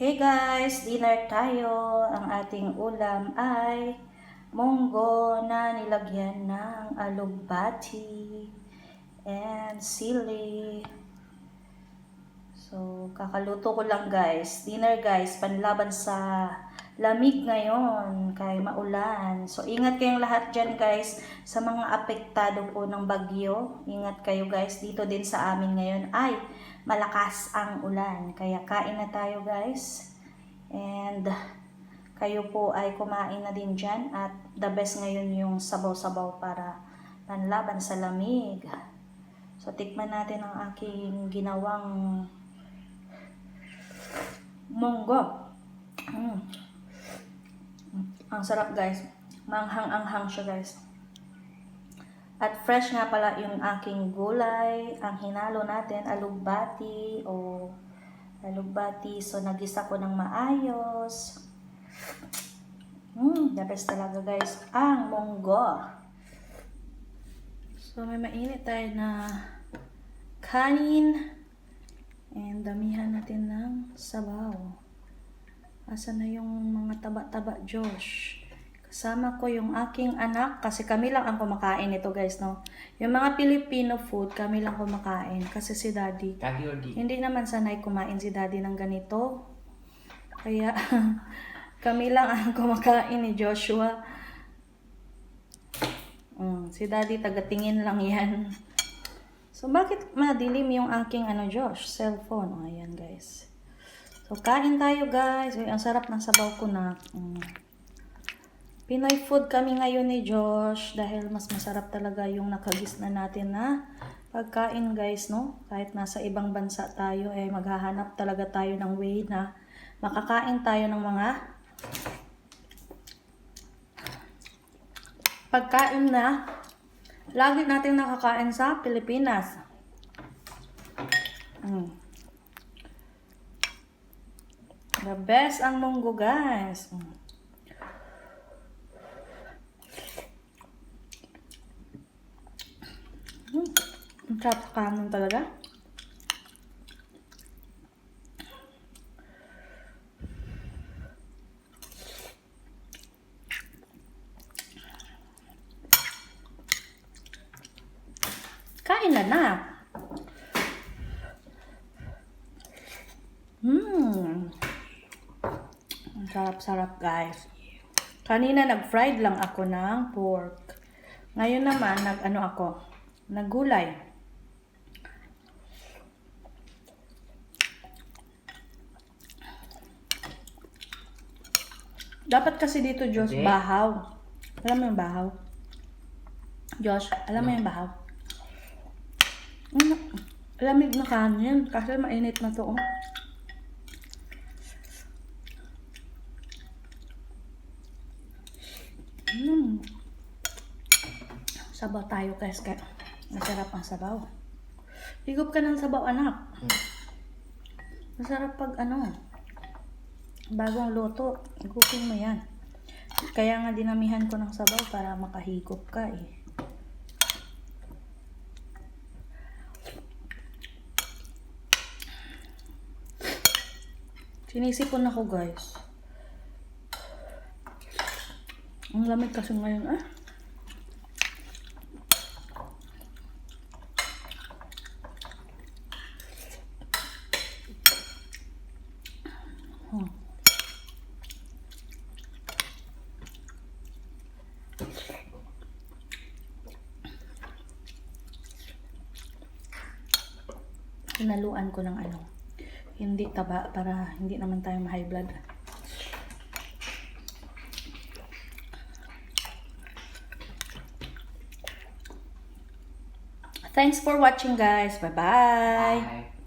Hey guys, dinner tayo. Ang ating ulam ay munggo na nilagyan ng alugbati and sili. So, kakaluto ko lang guys. Dinner guys, panlaban sa lamig ngayon kay maulan. So, ingat kayong lahat dyan guys sa mga apektado po ng bagyo. Ingat kayo guys. Dito din sa amin ngayon ay malakas ang ulan. Kaya kain na tayo guys. And kayo po ay kumain na din dyan. At the best ngayon yung sabaw-sabaw para panlaban sa lamig. So, tikman natin ang aking ginawang munggo. Mm. Ang sarap guys. Manghang-anghang siya guys. At fresh nga pala yung aking gulay. Ang hinalo natin, alugbati o alugbati. So, nagisa ko ng maayos. Mm, the best talaga guys. Ang munggo. So, may mainit tayo na kanin. And damihan natin ng sabaw. Asa na yung mga taba-taba, Josh? Kasama ko yung aking anak kasi kami lang ang kumakain ito guys, no? Yung mga Filipino food, kami lang kumakain kasi si daddy. Daddy or di? Hindi naman sanay kumain si daddy ng ganito. Kaya kami lang ang kumakain ni Joshua. Mm, si daddy tagatingin lang yan. So, bakit madilim yung aking ano, Josh? Cellphone. O, ayan, guys. So, kain tayo, guys. Uy, ang sarap ng sabaw ko na. Mm. Pinoy food kami ngayon ni Josh dahil mas masarap talaga yung nakagis na natin na pagkain, guys, no? Kahit nasa ibang bansa tayo, eh, maghahanap talaga tayo ng way na makakain tayo ng mga pagkain na lagi natin nakakain sa Pilipinas. Mm. The best ang munggo, guys. Mm. Mm. Ang sarap sa kanin talaga. Kain na na. Hmm. Sarap-sarap guys. Kanina nag-fried lang ako ng pork. Ngayon naman nag-ano ako, naggulay. Dapat kasi dito, Josh, Hindi. bahaw. Alam mo yung bahaw? Josh, alam mo yung bahaw? Mm, lamig na kanin kasi mainit na to. Oh. Mm. Sabaw tayo guys kaya masarap ang sabaw. Higop ka ng sabaw anak. Masarap pag ano, bagong luto, higupin mo yan. Kaya nga dinamihan ko ng sabaw para makahigop ka eh. Sinisipon ako guys. Ang lamig kasi ngayon ah. Hmm. Hinaluan ko ng ano, hindi taba para hindi naman tayo ma-high blood. Thanks for watching guys. Bye-bye. Bye.